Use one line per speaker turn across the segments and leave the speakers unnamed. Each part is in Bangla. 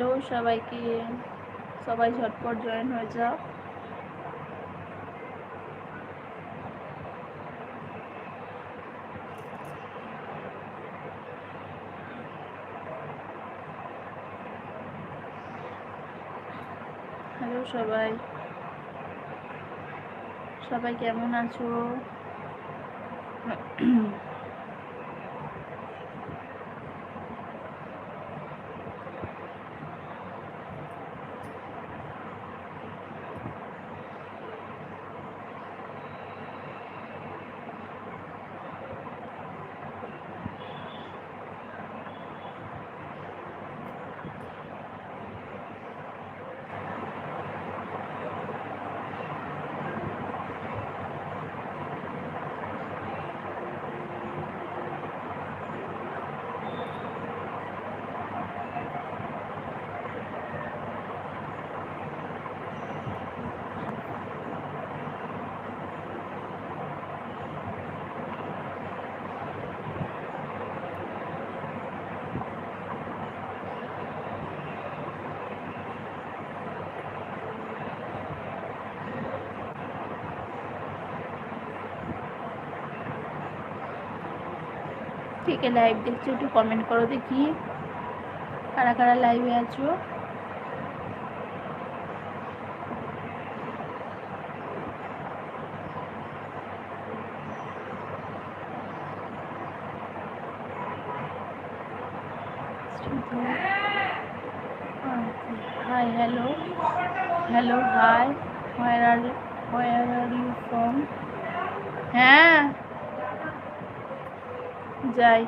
হ্যালো সবাইকে। সবাই ঝটপট জয়েন হয়ে যাও। হ্যালো সবাই। সবাই কেমন আছো? থেকে লাইভ দেখছ, একটু কমেন্ট করো দেখি। কারা কারা লাইভে আছো? Hi hello hello hi where are where are you from হ্যাঁ। যায়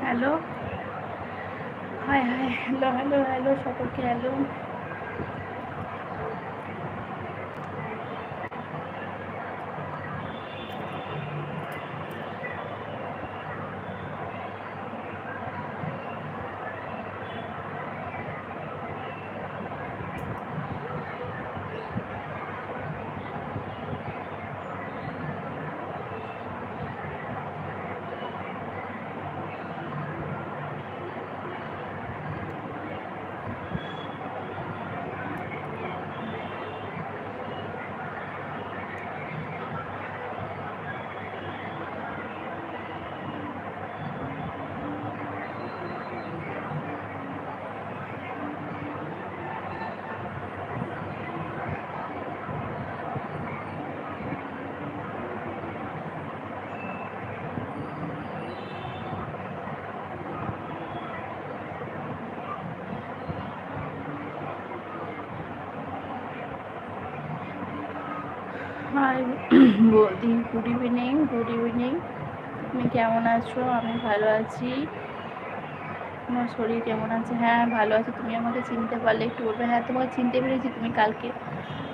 hello. Hi hi hello hello hello সকলকে হ্যালো। হাই বৌদি গুড ইভিনিং গুড ইভিনিং তুমি কেমন আছো? আমি ভালো আছি। তোমার শরীর কেমন আছে? হ্যাঁ ভালো আছে। তুমি আমাকে চিনতে পারলে একটু বলবে? হ্যাঁ তোমাকে চিনতে পেরেছি। তুমি কালকে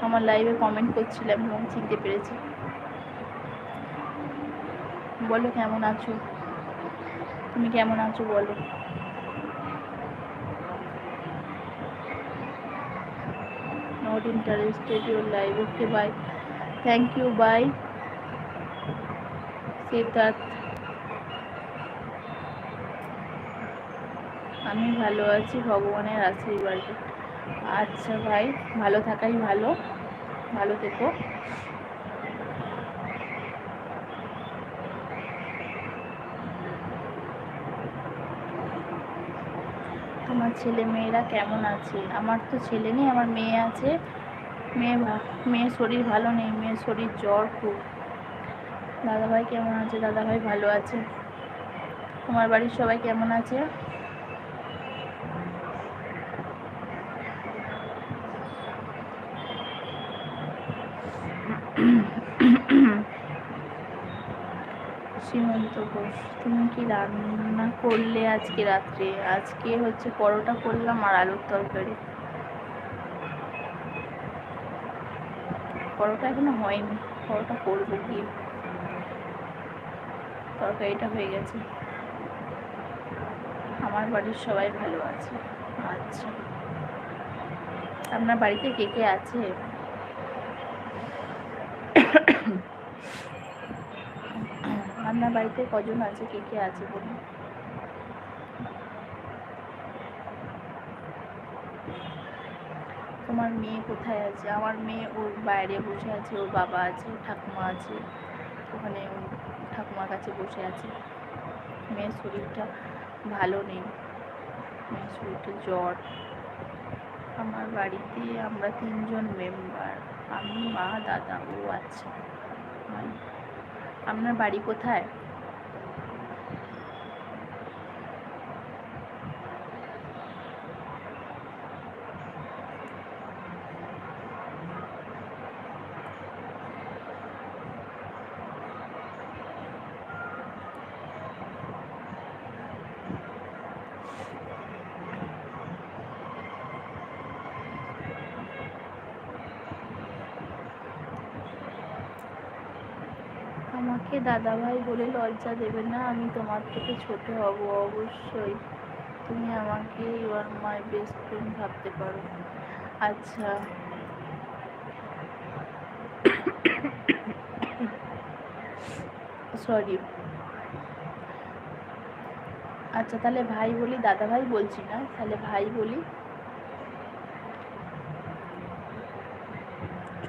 আমার লাইভে কমেন্ট করছিলে, আমি তোমাকে চিনতে পেরেছি। বলো, কেমন আছো? তুমি কেমন আছো, বলো। Not interested your live, okay, bye thank you bye Siddharth আমি ভালো আছি, ভগবানের আশীর্বাদে। আচ্ছা ভাই, ভালো থাকাই ভালো। ভালো থেকো। তোমার ছেলে মেয়েরা কেমন আছে? আমার তো ছেলে নেই, আমার মেয়ে আছে। মেয়ে মেয়ের শরীর ভালো নেই, মেয়ের শরীর জ্বর খুব। দাদাভাই কেমন আছে? দাদাভাই ভালো আছে। তোমার বাড়ির সবাই কেমন আছে? সীমন্ত ঘোষ, তুমি কি রান্না করলে আজকে রাত্রে? আজকে হচ্ছে পরোটা করলাম আর আলুর তরকারি। পরোটা এখনও হয়নি। পরোটা করব গিয়ে তরকারিটা হয়ে গেছে। আমার বাড়ির সবাই ভালো আছে। আচ্ছা। আপনার বাড়িতে কে কে আছে? আপনার বাড়িতে কজন আছে? কে কে আছে বলুন? তোমার মেয়ে কোথায় আছে? আমার মেয়ে ওর বাইরে বসে আছে, ওর বাবা আছে ঠাকুমা আছে, ওখানে ঠাকুমার কাছে বসে আছে। মেয়ের শরীরটা ভালো নেই, মেয়ের শরীরটা জ্বর। আমার বাড়িতে আমরা তিনজন মেম্বার, আমি, মা, দাদা ও ভালো। আপনার বাড়ি কোথায়? আমাকে দাদাভাই বলে, লজ্জা দেবে না, আমি তোমার থেকে ছোট হব অবশ্যই। তুমি আমাকে you are my best friend ভাবতে পারো। আচ্ছা। সরি আচ্ছা তাহলে ভাই বলি দাদা ভাই বলছি না, তাহলে ভাই বলি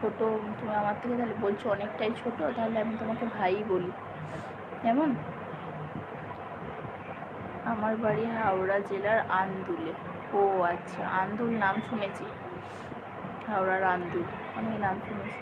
ছোট, তুমি আমার থেকে তাহলে বলছো অনেকটাই ছোট, তাহলে আমি তোমাকে ভাই বলি। কেমন? আমার বাড়ি হাওড়া জেলার আন্দুলে। ও আচ্ছা আন্দুল নাম শুনেছি। হাওড়ার আন্দুল আমি নাম শুনেছি।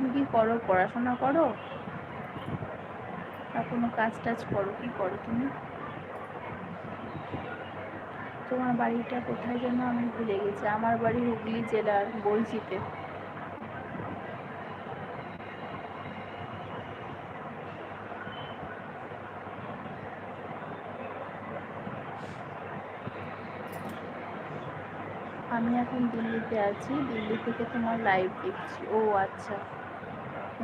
তুমি কি করো? পড়াশোনা করো? বা কোনো কাজ টাজ করো? কি করো তুমি? তোমার বাড়িটা কোথায় যেন আমি ভুলে গেছি। আমার বাড়ি হুগলি জেলার বলচিতে। আমি এখন দিল্লিতে আছি। দিল্লি থেকে তোমার লাইভ দেখছি। ও আচ্ছা।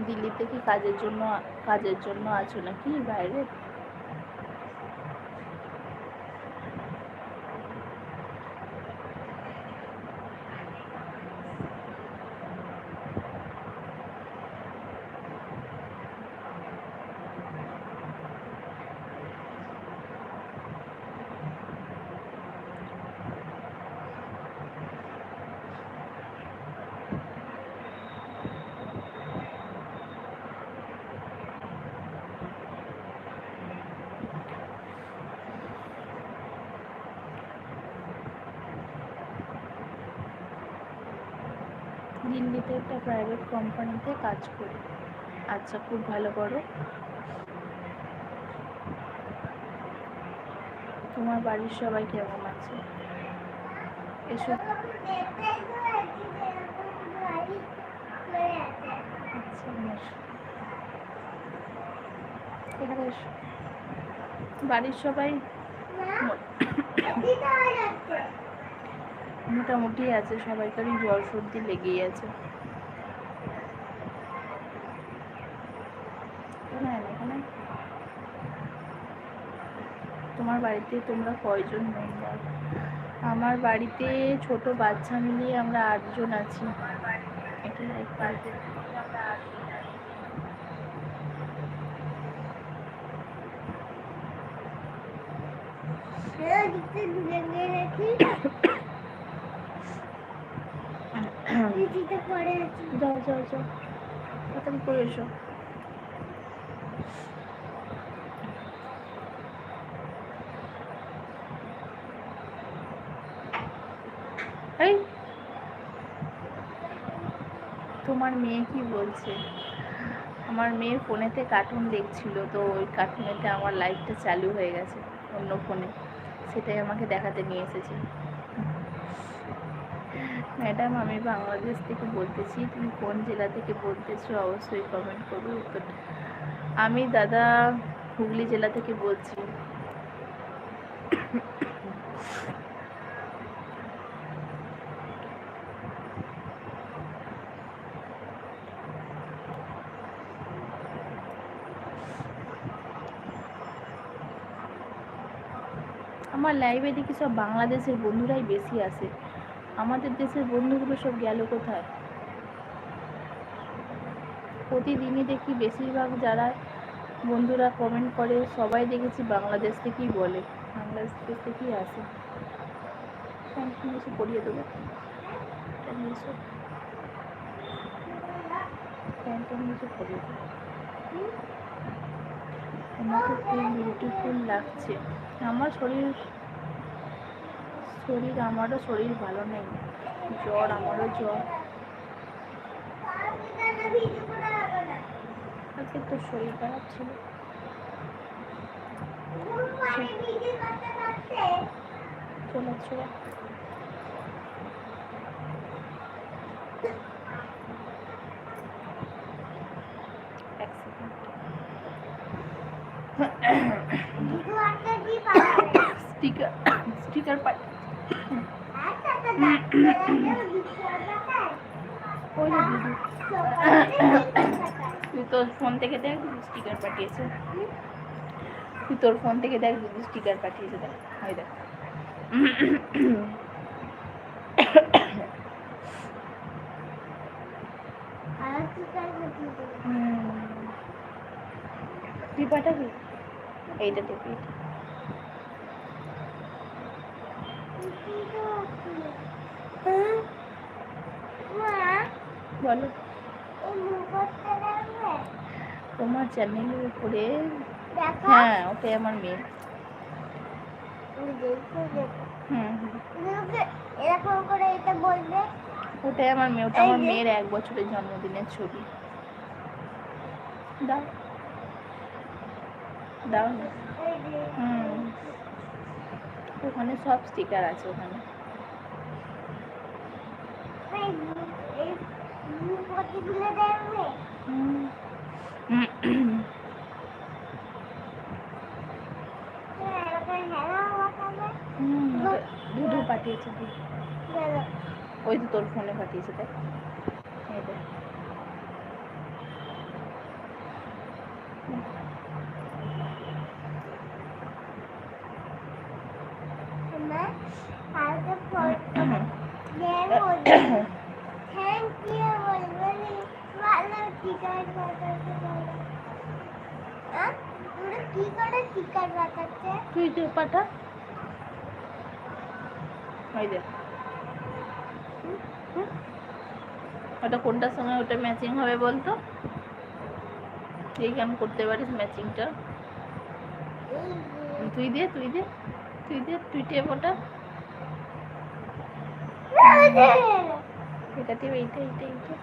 দিল্লিতে কি কাজের জন্য কাজের জন্য আছো নাকি বাইরে দিল্লিতে একটা প্রাইভেট কোম্পানিতে কাজ করি। আচ্ছা খুব ভালো করো। তোমার বাড়ির সবাই কেমন আছে? এসো। আচ্ছা বাড়ির সবাই মোটামুটি আছে, সবাইকারই জ্বর সর্দি লেগেই আছে এখানে আয় না, এখানে আয়। তোমার বাড়িতে তোমরা কয়জন মেম্বার আমার বাড়িতে ছোট বাচ্চা মিলিয়ে আমরা আটজন আছি। এটা লাইক বাড়িতে যাও যাও যাও। তাড়াতাড়ি করে এসো এই তোমার মেয়ে কি বলছে? আমার মেয়ে ফোনেতে কার্টুন দেখছিল, তো ওই কার্টুনেতে আমার লাইভটা চালু হয়ে গেছে অন্য ফোনে সেটাই আমাকে দেখাতে নিয়ে এসেছে। ম্যাডাম আমি বাংলাদেশ থেকে বলতেছি, তুমি কোন জেলা থেকে বলতেছো অবশ্যই কমেন্ট করো। উত্তরটা আমি দাদা হুগলি জেলা থেকে বলছি। আমার লাইভে দেখি সব বাংলাদেশের বন্ধুরাই বেশি আসে আমাদের দেশের বন্ধুগুলো সব গেল কোথায়? প্রতিদিনই দেখি বেশিরভাগ যারা বন্ধুরা কমেন্ট করে, সবাই দেখেছি বাংলাদেশ থেকেই বলে। বাংলাদেশ থেকেই আসে। নিয়ে এসে দেবো? লাগছে। আমার শরীর শরীর আমারও শরীর ভালো নেই। জ্বর আমারও জ্বর। আজকে তোর শরীর খারাপ ছিল। চলে চলে স্টিকার স্টিকার পাই ওই যে দিদি তুই তোর ফোন থেকে দেখ দিদি স্টিকার পাঠিয়েছে। তুই তোর ফোন থেকে দেখ দিদি স্টিকার পাঠিয়েছে দেখ ওই দেখ। তুই পাঠাবি? এইটা দেখবি বলো। তোমার চ্যানেলের উপরে হ্যাঁ ওটাই আমার মেয়ে হুম। হুম
এরকম করে এটা বলবে?
ওটাই আমার মেয়ে ওটা আমার মেয়ের এক বছরের জন্মদিনের ছবি। দাও। দাও। হুম। ওখানে সব স্টিকার আছে ওখানে
এই এই প্রতিগুলো দেখবে
হুম
এরকম হেলা ওখানে
হুম, ওটা পাঠিয়েছে। ওই তো তোর ফোনে পাঠিয়েছে দেখ। এই দেখ
মা কালকে ফটো দেখো থ্যাংক ইউ বলবে হ্যাঁ
তুই যে পাঠা ওই দেখ ওটা কোনটার সঙ্গে ওটা ম্যাচিং হবে বলতো এই কেমন করতে পারিস ম্যাচিংটা তুই দে তুই দে তুই দে তুই টেপ ওটা এটা টেপ এইটা এইটা এইটা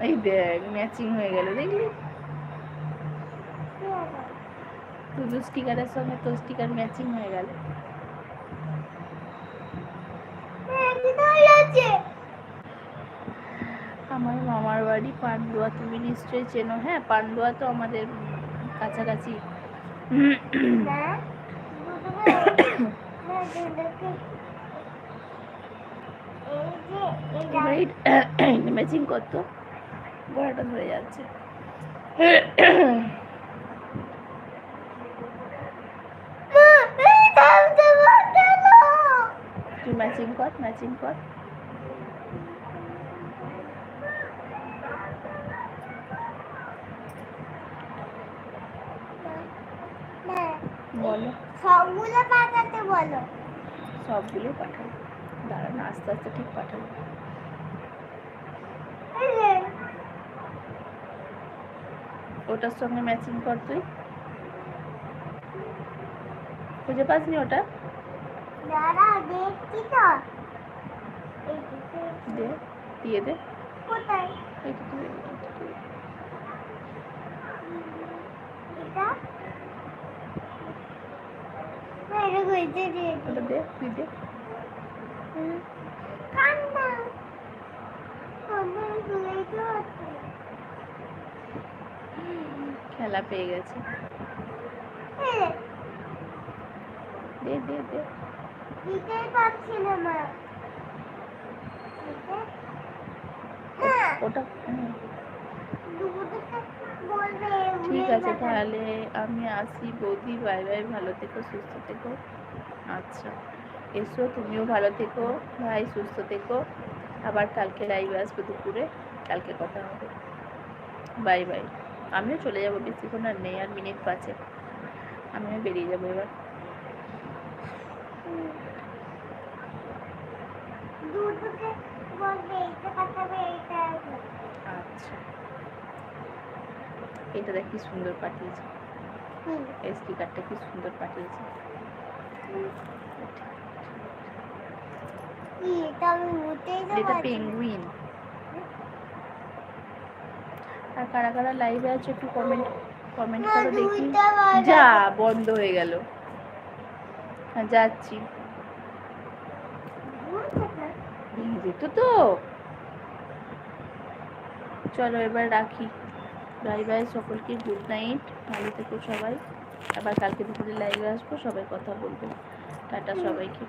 এই দেখ ম্যাচিং হয়ে গেল দেখলি? দুটো স্টিকারের সঙ্গে তোর স্টিকার ম্যাচিং হয়ে গেল।
হ্যাঁ?
আমার মামার বাড়ি পান্ডুয়া তুমি নিশ্চয়ই চেনো। হ্যাঁ পান্ডুয়া তো আমাদের কাছাকাছি
না, দুটোকে- না, দুটোকে- এই যে, এটা-
ম্যাচিং করতো গলাটা ধরে যাচ্ছে। তুই ম্যাচিং কর ম্যাচিং কর। বলো।
সবগুলো পাঠাতে বলো।
সবগুলো পাঠাবো। দাঁড়া না আস্তে আস্তে ঠিক পাঠাবো ওটার সঙ্গে ম্যাচিং কর তুই। খুঁজে পাসনি ওটা? দে দিয়ে দে।
কোথায়। এটা?
দে তুই দে
কান্না কান্না তুলেই তো হচ্ছে
খেলা পেয়ে গেছে। দে দে দে।
দিতেই পারছি না মা। হ্যাঁ।
ওটা ঠিক আছে তাহলে আমি আসি। বৌদি বাই বাই ভালো থেকো সুস্থ থেকো। আচ্ছা এসো তুমিও ভালো থেকো। ভাই সুস্থ থেকো। আবার কালকে লাইভে আসব দুপুরে। কালকে কথা হবে। Bye bye. আমিও চলে যাব বেশিক্ষণ আর নেই আর মিনিট পাঁচে আমিও বেরিয়ে যাব এবার। আচ্ছা। এটা দেখ কি সুন্দর পাঠিয়েছে। এই স্টিকারটা কি সুন্দর পাঠিয়েছে।
এটা।
পেঙ্গুইন আর কারা কারা লাইভে আছে একটু কমেন্ট কমেন্ট করো দেখি। যা বন্ধ হয়ে গেল। হ্যাঁ যাচ্ছি। যেত তো। চলো এবার রাখি। বাই বাই সকলকে গুড নাইট ভালো থেকো সবাই। আবার কালকে দুপুরে লাইভে আসব সবাই কথা বলব। টাটা সবাইকে।